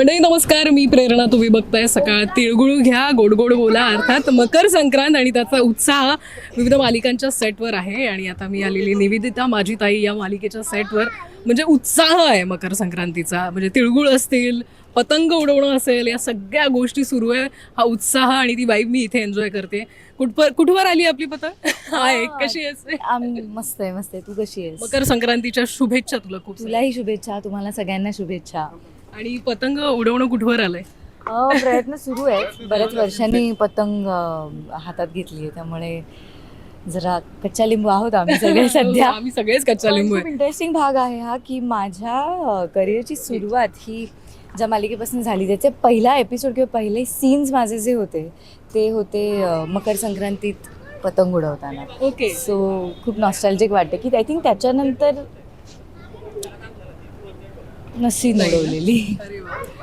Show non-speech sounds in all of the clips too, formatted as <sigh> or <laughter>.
मंडळी नमस्कार. मी प्रेरणा तुम्ही बघताय सकाळ तिळगुळ घ्या गोड गोड बोला. अर्थात मकर संक्रांत आणि त्याचा उत्साह विविध मालिकांच्या सेटवर आहे. आणि आता मी आलेली निवेदिता माझी ताई या मालिकेच्या सेटवर. म्हणजे उत्साह आहे मकर संक्रांतीचा. म्हणजे तिळगुळ असतील पतंग उडवणं असेल या सगळ्या गोष्टी सुरू आहे. हा उत्साह आणि ती वाईब मी इथे एन्जॉय करते. कुठपर कुठवर आली आपली पतंग? आहे कशी असते मस्त आहे मस्त आहे. तू कशी आहेस? मकर संक्रांतीच्या शुभेच्छा तुला खूप तुलाही शुभेच्छा तुम्हाला सगळ्यांना शुभेच्छा. आणि पतंग उडवणं कुठवर आलंय? अ, प्रयत्न सुरू आहेत. बऱ्याच वर्षांनी पतंग अ, हातात घेतली आहे त्यामुळे जरा कच्च्या लिंबू आहोत आम्ही <laughs> सगळे सध्या. आम्ही सगळेच कच्चा लिंबू खूप इंटरेस्टिंग भाग आहे हा की माझ्या करिअरची सुरुवात ही ज्या मालिकेपासून झाली त्याचे पहिला एपिसोड किंवा पहिले सीन्स माझे जे होते ते होते अ, मकर संक्रांतीत पतंग उडवताना. आहे ओके सो खूप नॉस्टॅल्जिक वाटते की आय थिंक त्याच्यानंतर नसी नाही ना? उडवलेली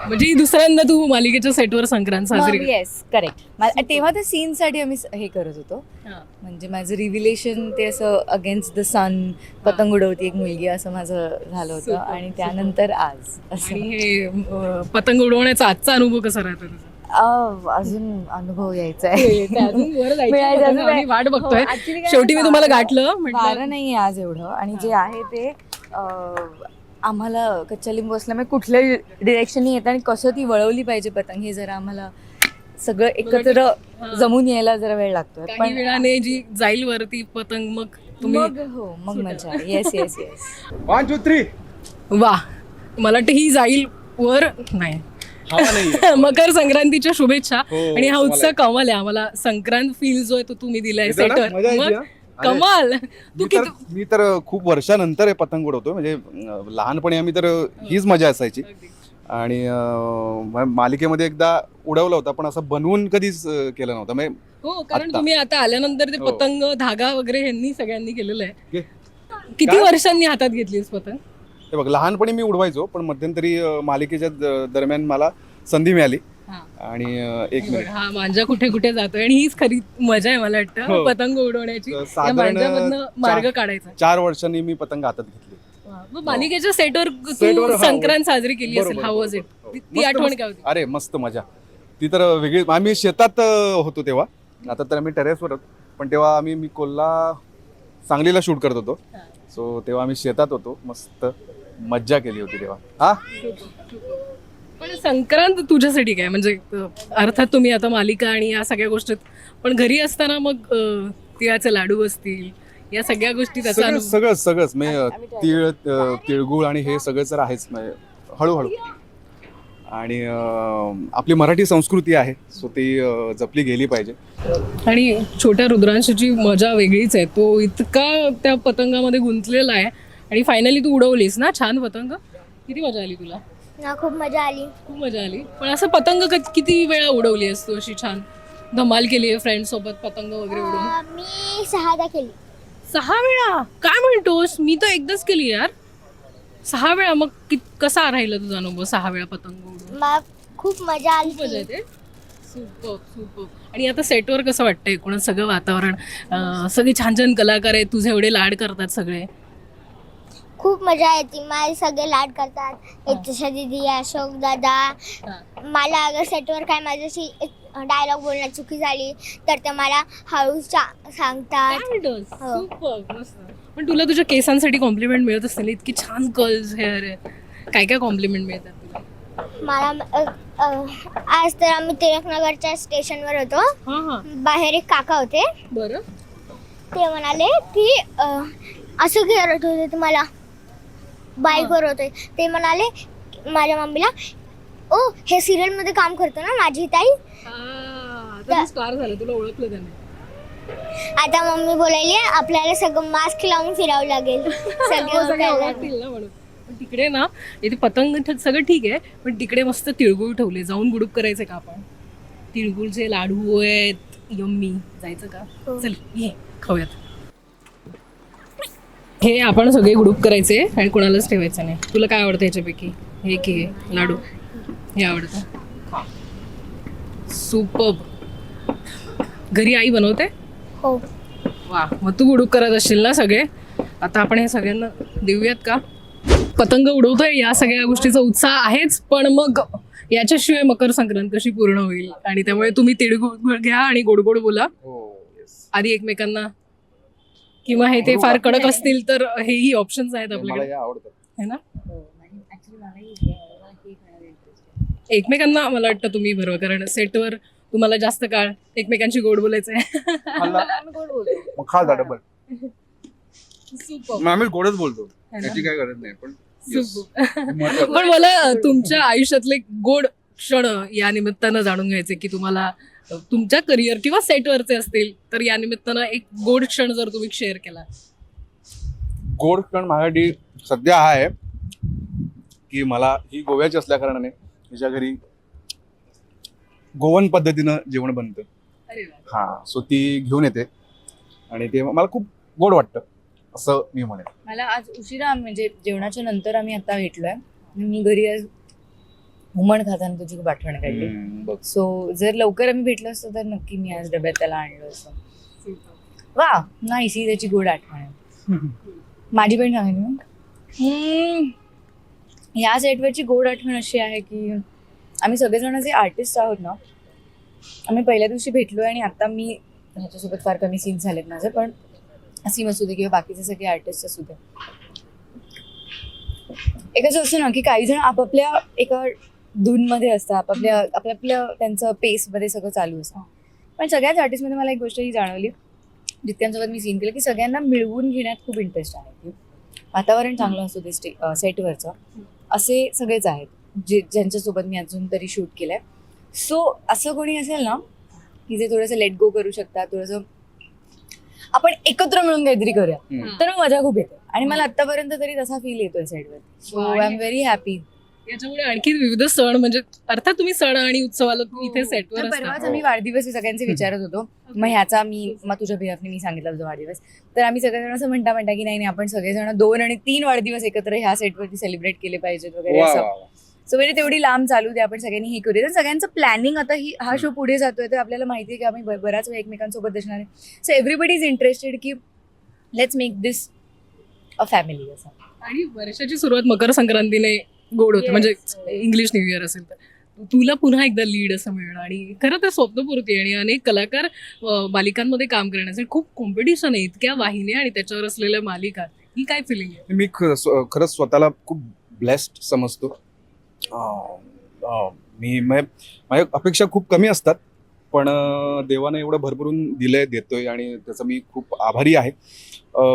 म्हणजे ही दुसऱ्यांदा तू मालिकेच्या सेटवर संक्रांत साजरी कर- येस करेक्ट तेव्हा त्या सीनसाठी आम्ही स- हे करत होतो. हा. म्हणजे माझं रिव्हिलेशन ते असं अगेन्स्ट द सन पतंग उडवती एक मुलगी असं माझं झालं होतं. Super, आणि त्यानंतर आज आणि असं हे अं, पतंग उडवण्याचा आजचा अनुभव कसा राहतो तुझा? अ, अजून अनुभव यायचा आहे. अजून आम्ही वाट बघतोय हो, actually काय शेवटी मी तुम्हाला वारं- गाठलं म्हटलं वारं नाही आज एवढं. आणि जे आहे ते अ, आम्हाला कच्च्या लिंबू असल्यामुळे कुठल्या डिरेक्शननी येतं आणि कसं ती वळवली पाहिजे पतंग हे जरा आम्हाला सगळं एकत्र. जमून यायला जरा वेळ लागतोय काही वेळाने जी जाईल वरती पतंग मग तुम्ही मग हो मग मजा yes yes yes one two three वा. मला वाटतं ही जाईल वर नाही. <laughs> मकर संक्रांतीच्या शुभेच्छा. हो, आणि हा तुम्हाला- कमाल आहे. आम्हाला संक्रांत फील जो आहे तो तुम्ही दिलाय? सेटर. मग कमाल तू मी तर किती मी तर खूप वर्षानंतर हे पतंग उडवतो म्हणजे अं, लहानपणी आम्ही तर हीच मजा असायची आणि अं, म- मालिकेमध्ये एकदा उडवला होता पण असं बनवून कधीच अं, केलं नव्हतं म्हणजे हो कारण आत्ता. तुम्ही आता आल्यानंतर ते हो. पतंग धागा वगैरे ह्यांनी सगळ्यांनी केलेलं आहे. किती काय? वर्षांनी हातात घेतलीस पतंग हे बघ लहानपणी मी उडवायचो पण मध्यंतरी अं, मालिकेच्या द- दरम्यान मला संधी मिळाली. आणि एक मिनिट. हा मांजा कुठे कुठे जातोय आणि हीच खरी मजा आहे मला वाटतं. हो. पतंग उडवण्याची. तर या साधारण मांजामधनं मार्ग काढायचा. चार वर्षांनी मी पतंग हातात घेतली. वा. मग मालिकेच्या सेटवर सेटवर, तू हा, संक्रांत साजरी केली असेल. बरोबर, हाऊ वॉज इट बरोबर, हो. ती मस्त, आठवण मस्त. काय होती? अरे मस्त मजा. ती तर वेगळी. आम्ही शेतात अं, होतो तेव्हा. आता तर आम्ही टेरेसवर. पण तेव्हा आम्ही मी कोल्हा सांगलीला शूट करत होतो. हा. सो तेव्हा आम्ही शेतात होतो. मस्त मज्जा केली होती तेव्हा. हा? पण संक्रांत तुझ्यासाठी काय? म्हणजे अं, अर्थात तुम्ही आता मालिका आणि या सगळ्या गोष्टीत पण घरी असताना मग अं, तिळाचे लाडू असतील या सगळ्या गोष्टी त्याचा सगळं अनुभव. सगळंच. म्हणजे तीळ अं, तिळगुळ आणि हे सगळं तर आहेच म्हणजे हळूहळू. आणि अं, आपली मराठी संस्कृती आहे सो ती अं, जपली गेली पाहिजे. आणि छोट्या रुद्रांशीची मजा वेगळीच आहे तो इतका त्या पतंगामध्ये गुंतलेला आहे. आणि फायनली तू उडवलीस ना छान पतंग? किती मजा आली तुला? ना खूप मजा आली. खूप मजा आली. पण असं पतंग क- किती वेळा उडवली असतो अशी छान? धमाल केली आहे फ्रेंड सोबत पतंग वगैरे उडवून. अं, मी सहादा केली. सहा वेळा? काय म्हणतोस? मी तर एकदाच केली यार. सहा वेळा? मग कि कसा राहिला तुझा अनुभव सहा वेळा पतंग उडवून? मग खूप मजा खूप मजा आली येते. Super super. आणि आता सेटवर कसं वाटतंय? एकूणच सगळं वातावरण अं, सगळे छान छान कलाकार आहेत तुझे एवढे लाड करतात सगळे. खूप मजा येते. माझे सगळे लाड करतात. एकतशा दिदी अशोक दादा. मला अगर सेटवर काय माझ्याशी डायलॉग बोलण्यात चुकी झाली तर ते मला हळू सांगतात. हो. पण तुला तुझ्या केसांसाठी कॉम्प्लिमेंट मिळत असतील? इतकी छान कर्ल्स हेअर आहे. काय काय कॉम्प्लिमेंट मिळतात तुला? मला आज तर आम्ही टिळकनगरच्या स्टेशनवर होतो. बाहेर एक काका होते. बरं. ते म्हणाले की असं करत होते तुम्हाला. बाईकवर होते. ते म्हणाले माझ्या मम्मीला ओ हे सिरियलमध्ये काम करतो ना माझी ताई? स्टार झालं तुला ओळखलं त्याने. आता मम्मी बोलायली आपल्याला सगळं मास्क लावून फिरावं लागेल. <laughs> हो, सगळे. ओळखतील ना म्हणून. पण तिकडे ना इथे पतंग ठ- सगळं ठीक आहे पण तिकडे मस्त तिळगुळ ठेवले. जाऊन बुडूक करायचे का आपण? तिळगुळचे लाडू आहेत यम्मी. जायचं का? हो. चल ये खाऊयात. हे आपण सगळे गुडूप करायचे आणि कोणालाच ठेवायचं नाही. तुला काय आवडतं याच्यापैकी हे की हे लाडू? हे आवडतं. सुपर घरी आई बनवते? हो. वा. मग तू उडूक करत असशील ना सगळे. आता आपण हे सगळ्यांना देऊयात का? पतंग उडवतोय या सगळ्या गोष्टीचा उत्साह आहेच पण मग याच्याशिवाय मकर संक्रांत कशी पूर्ण होईल? आणि त्यामुळे तुम्ही तिळगुळ घ्या आणि गोड गोड बोला. हो येस आधी एकमेकांना किंवा हे ते फार कडक असतील तर हेही ऑप्शन्स आहेत मला आपल्याकडे. हे आवडतं. है ना? हे एकमेकांना मला वाटतं तुम्ही बरोबर कारण सेटवर तुम्हाला जास्त काळ एकमेकांशी गोड बोलायचं <laughs> मग खा जा डबल. मग आम्ही गोडच बोलतो? त्याची काय गरज नाही पण yes. <laughs> पण मला तुमच्या आयुष्यातले गोड क्षण या निमित्तानं जाणून घ्यायचे की तुम्हाला तुमच्या करिअर किंवा सेटवरचे असतील तर या निमित्तानं एक गोड क्षण जर तुम्ही शेअर केला. गोड क्षण माझ्यासाठी सध्या हा आहे की मला ही गोव्याची असल्या कारणाने तिच्या घरी गोवन पद्धतीनं जेवण बनतं. अरे हा सो ती घेऊन येते. आणि ते मला खूप गोड वाटतं असं मी म्हणेन. मला आज उशिरा म्हणजे जेवणाच्या नंतर आम्ही आता भेटलोय. मी घरी आज हुमण खाताना तुझी खूप आठवण काढली. हम्म, बघ. सो जर लवकर आम्ही भेटलो असतो तर नक्की मी आज डब्यात त्याला आणलं असतं. वा नाही ही त्याची गोड आठवण आहे. माझी पण सांगेन ना? हम्म, या सेटवरची गोड आठवण अशी आहे की आम्ही सगळेजण जे आर्टिस्ट आहोत ना आम्ही पहिल्या दिवशी भेटलो आणि आता मी ह्याच्यासोबत फार कमी सीन्स झालेत माझे पण असीम असू दे किंवा बाकीचे सगळे आर्टिस्ट असू दे. एक असं असतं ना की काही जण आपापल्या एका धूनमध्ये असतात आपापल्या आपल्या आपल्या त्यांचं पेसमध्ये सगळं चालू असतं. पण सगळ्याच आर्टिस्टमध्ये मला एक गोष्ट ही जाणवली. जितक्यांसोबत मी सीन केलं की सगळ्यांना मिळवून घेण्यात खूप इंटरेस्ट आहे की वातावरण चांगलं असू दे स्टे सेटवरचं असे सगळेच आहेत जे ज्यांच्यासोबत मी अजून तरी शूट केलं आहे सो असं कोणी असेल ना की जे थोडंसं लेट गो करू शकतात थोडंसं आपण एकत्र मिळून काहीतरी करूया. तर मग मजा खूप येते. आणि मला आतापर्यंत तरी तसा फील येतोय सेटवर so I am very happy याच्यामुळे आणखी विविध सण म्हणजे अर्थात तुम्ही सण आणि उत्सवाला इथे सेटवर तर परवाच आम्ही वाढदिवस हे सगळ्यांचे विचारत होतो. मग ह्याचा मी मग तुझ्या बिहाफने मी सांगितला तुझा वाढदिवस. तर आम्ही सगळेजण असं म्हणता म्हणता की नाही नाही आपण सगळेजण दोन आणि तीन वाढदिवस एकत्र ह्या सेटवरती सेलिब्रेट केले पाहिजेत वगैरे असं. सो म्हणजे तेवढी लांब चालू दे आपण सगळ्यांनी हे करूया. तर सगळ्यांचं प्लॅनिंग आता ही हा शो पुढे जातोय तर आपल्याला माहिती आहे की आम्ही बराच वेळ एकमेकांसोबत असणार आहे. सो एव्हरीबडी इज इंटरेस्टेड की let's make this a family असं. आणि वर्षाची सुरुवात मकर संक्रांतीने गोड होते. म्हणजे इंग्लिश न्यू इयर असेल तर. तुला पुन्हा एकदा लीड असं मिळणं आणि खरं तर स्वप्नपूर्ती आहे आणि अनेक कलाकार मालिकांमध्ये काम करण्यासाठी खूप कॉम्पिटिशन आहे. इतक्या वाहिन्या आणि त्याच्यावर असलेल्या मालिका ही काय फिलिंग आहे? मी ख- स्व- खरंच स्वतःला खूप ब्लेस्ड समजतो. मी माझ्या अपेक्षा खूप कमी असतात. पण देवानं एवढं भरभरून दिलंय देतोय आणि त्याचा मी खूप आभारी आहे.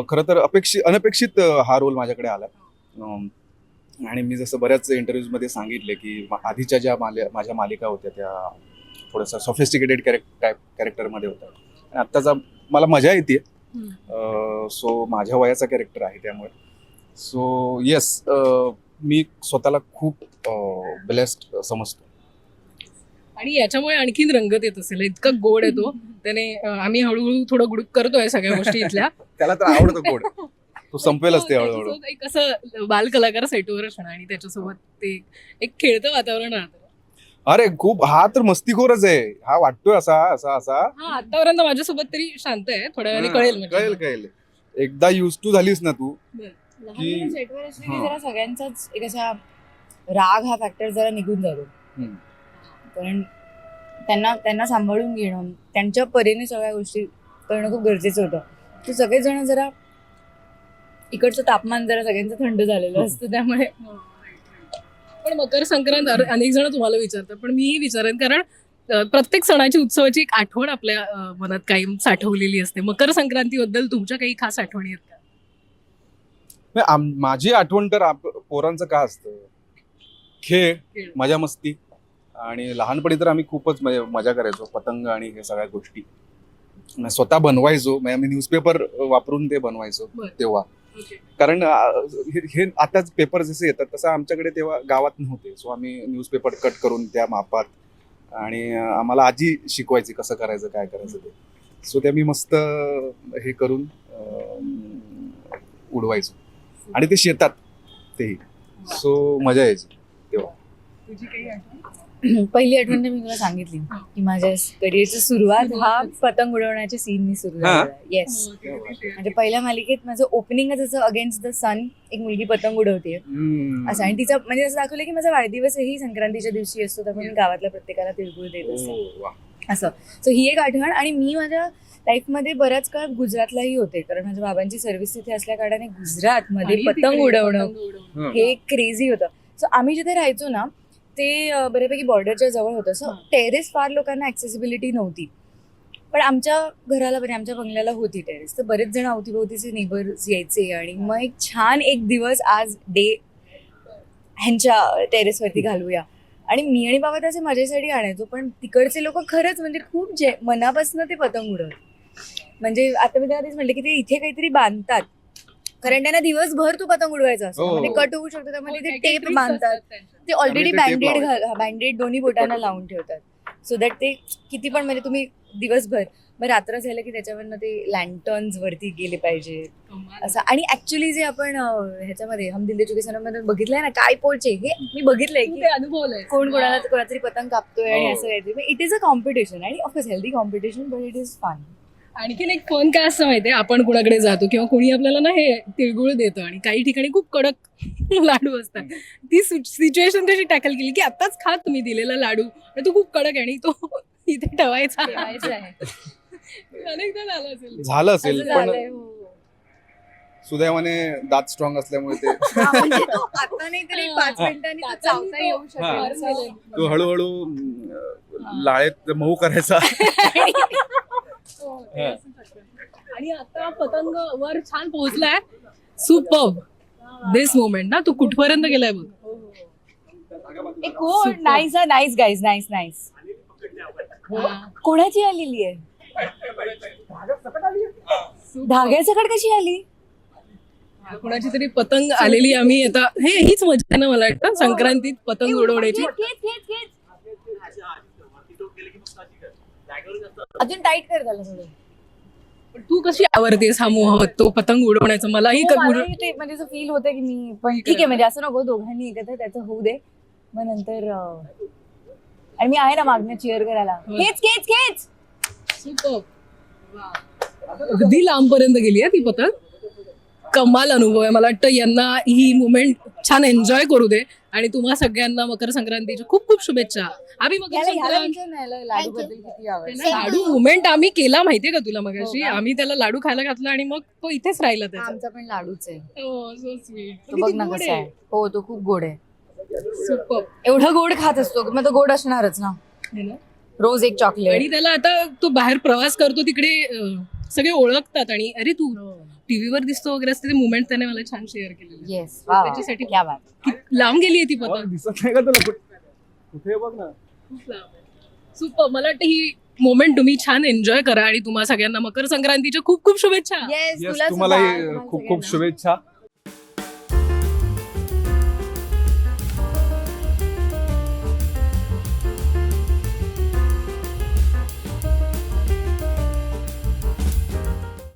खरं तर अपेक्षित अनपेक्षित हा रोल माझ्याकडे आला आणि मी जसं बऱ्याच इंटरव्ह्यूजमध्ये सांगितले की आधीच्या ज्या माल्या माझ्या मालिका होत्या त्या थोडंसं सॉफिस्टिकेटेड कॅरेक्ट टाईप कॅरेक्टरमध्ये होत्या. आणि आत्ताचा मला मजा येते सो माझ्या वयाचा कॅरेक्टर आहे त्यामुळे. सो येस मी स्वतःला खूप ब्लेस्ड समजतो. आणि याच्यामुळे आणखीन रंगत येत असेल. इतका गोड येतो त्याने आम्ही हळूहळू थोडं गुडूप करतोय सगळ्या गोष्टी इथल्या. <laughs> त्याला तर आवडतं गोड. <laughs> तो संपेलच ते हळूहळू त्याच्यासोबत एक असं बालकलाकार सेटवर असणं आणि त्याच्यासोबत ते एक खेळतं वातावरण राहतं. अरे खूप हा तर मस्तीखोरच आहे. हा वाटतोय असा असा असा. हा आतापर्यंत माझ्यासोबत तरी शांत आहे. थोड्या वेळाने कळेल म्हणजे. कळेल कळेल. एकदा युज टू झालीस ना तू लहान की- मुलं सेटवर असली की हां. जरा सगळ्यांचाच एक असा राग हा फॅक्टर जरा निघून जातो. हम्म. कारण त्यांना त्यांना सांभाळून घेणं त्यांच्या परीने सगळ्या गोष्टी करणं खूप गरजेचं होतं. तर सगळेजण जरा इकडचं तापमान जरा सगळ्यांचं थंड झालेलं असतं त्यामुळे. पण मकर संक्रांत अरे- अनेक जण तुम्हाला विचारतात पण मीही विचारेन कारण अ, प्रत्येक सणाची उत्सवाची एक आठवण आपल्या अ, मनात कायम साठवलेली असते. मकर संक्रांतीबद्दल तुमच्या काही खास आठवणी आहेत का? नाही, आम- माझी आठवण तर आप- पोरांचं का असतं? खेळ खेळ. मजा मस्ती आणि लहानपणी तर आम्ही खूपच मजा मजा करायचो पतंग आणि हे सगळ्या गोष्टी. आणि स्वतः बनवायचो म्हणजे आम्ही न्यूजपेपर वापरून ते बनवायचो बरं. तेव्हा. कारण हे- हे आताच पेपर जसे येतात तसं आमच्याकडे तेव्हा गावात नव्हते. सो आम्ही न्यूजपेपर कट करून त्या मापात आणि आम्हाला आजी शिकवायची कसं करायचं काय करायचं ते. सो ते मी मस्त हे करून उडवायचो. आणि ते शेतात तेही. सो मजा यायची तुझी काही आठवण? पहिली आठवण तर मी तुला सांगितली की माझ्या करिअरची सुरुवात हा पतंग उडवण्याच्या सीननी सुरू हा. झाला येस म्हणजे पहिल्या मालिकेत माझं ओपनिंगच असं अगेन्स्ट द सन एक मुलगी पतंग उडवते. असं. आणि तिचं म्हणजे असं दाखवलं की माझा वाढदिवसही संक्रांतीच्या दिवशी असतो त्यामुळे मी गावातल्या प्रत्येकाला तिळगुळ देत असते. असं. सो ही एक आठवण आणि मी माझ्या लाईफमध्ये बराच काळ गुजरातलाही होते. कारण माझ्या बाबांची सर्व्हिस तिथे असल्या कारणाने गुजरातमध्ये पतंग उडवणं. हं. हे क्रेझी होतं. सो आम्ही जिथे राहायचो ना ते बऱ्यापैकी बॉर्डरच्या जवळ होतं. सो. टेरेस फार लोकांना ॲक्सेसिबिलिटी नव्हती. पण आमच्या घराला म्हणजे आमच्या बंगल्याला होती टेरेस. तर बरेच जण अवतीभोवतीचे नेबर्स यायचे आणि मग एक छान एक दिवस आज डे ह्यांच्या टेरेसवरती घालूया. आणि मी आणि बाबा त्याचे मजेसाठी आणायचो पण तिकडचे लोक खरंच म्हणजे खूप जे मनापासून ते पतंग उडवत म्हणजे आता मी त्यांना तेच म्हणले की ते इथे काहीतरी बांधतात. कारण त्यांना दिवसभर तू पतंग उडवायचा असतो हो. म्हणजे कट होऊ शकतो त्यामध्ये हो, ते टेप बांधतात. ते ऑलरेडी त्यामुळे ते tape बँडेड. बँडेड दोन्ही बोटांना लावून ठेवतात सो दॅट ते किती पण म्हणजे तुम्ही दिवसभर मग रात्र झालं की त्याच्यावरनं ते लँटर्न्स वरती गेले पाहिजे. असं आणि ऍक्च्युली जे आपण अं, ह्याच्यामध्ये हम दिल दे चुके बघितलंय ना काय पोळचे हे मी बघितलंय तू की ते अनुभवलंय कोण कोणाला कोणातरी पतंग कापतोय आणि हो. असं काहीतरी इट इज अ कॉम्पिटिशन आणि of course healthy competition but it is fun आणखीन एक फोन काय असं माहितीये आपण कुणाकडे जातो किंवा कोणी आपल्याला ना हे तिळगुळ देतं आणि काही ठिकाणी खूप कडक <laughs> लाडू असतात ती सिच्युएशन कशी टॅकल केली की आताच खा तुम्ही दिलेला लाडू आणि तो खूप कडक आहे आणि तो <laughs> इथे ठेवायचा अनेकदा झालं असेल. झालं पण झालंय, हो. सुदैवाने दात स्ट्रॉंग असल्यामुळे ते <laughs> म्हणजे तो आता नाही तरी पाच. मिनिटांनी तो हातांनी चावता तो- येऊ. शकेल असं. तो हळूहळू लाळेत मऊ करायचा हो. आणि आता पतंग वर छान पोहोचलाय. सुपर दिस मोमेंट ना तू कुठपर्यंत गेलाय बघ. एक हो nice nice guys nice nice कोणाची आलेली आहे? धाग्यासकड कशी आली? कुणाची तरी पतंग आलेली आम्ही आता हे हीच मजा आहे ना मला वाटतं. संक्रांतीत पतंग उडवण्याची. अजून टाईट कर त्याला थोडं पण तू कशी आवडतेस हा मोह? तो पतंग उडवण्याचा मलाही हो, मलाही ते म्हणजे असं फील होतं की मी पण ठीक आहे म्हणजे असं नको दोघांनी एकत्र त्याचं होऊ दे. मग नंतर अं, आणि मी आहे ना मागण्या चिअर करायला. हो. खेच खेच खेच! Superb. अगदी लांबपर्यंत गेली आहे ती पतंग. कमाल अनुभव आहे. मला वाटतं यांना ही मुमेंट छान एन्जॉय करू दे. आणि तुम्हा सगळ्यांना मकर संक्रांतीच्या खूप खूप शुभेच्छा. आम्ही मकर संक्रांत याला लाडू बद्दल किती आवडतं त्यांना लाडू मुमेंट आम्ही केला माहितीये का तुला मगाशी? हो? आम्ही त्याला लाडू खायला घातला आणि मग तो इथेच राहिला त्याचा. आमचा पण लाडूच आहे. सो स्वीट तो बघ ना कसा आहे. हो तो खूप गोड आहे. सुपर एवढं गोड खात असतो मग तो गोड असणारच ना. रोज एक आणि चॉकलेट त्याला आता तो बाहेर प्रवास करतो तिकडे अं, सगळे ओळखतात आणि अरे तू टीव्हीवर दिसतो वगैरे असते ते मुमेंट त्याने मला छान शेअर केलेले. येस त्याच्यासाठी- क्या बात. किती लांब गेली आहे ती पतंग. दिसत नाही का तुला कुठे? कुठे बघ ना. सुपर मला वाटतं ही मोमेंट तुम्ही छान एन्जॉय करा आणि तुम्हा सगळ्यांना मकर संक्रांतीच्या खूप खूप शुभेच्छा. येस तुम्हालाही खूप खूप शुभेच्छा.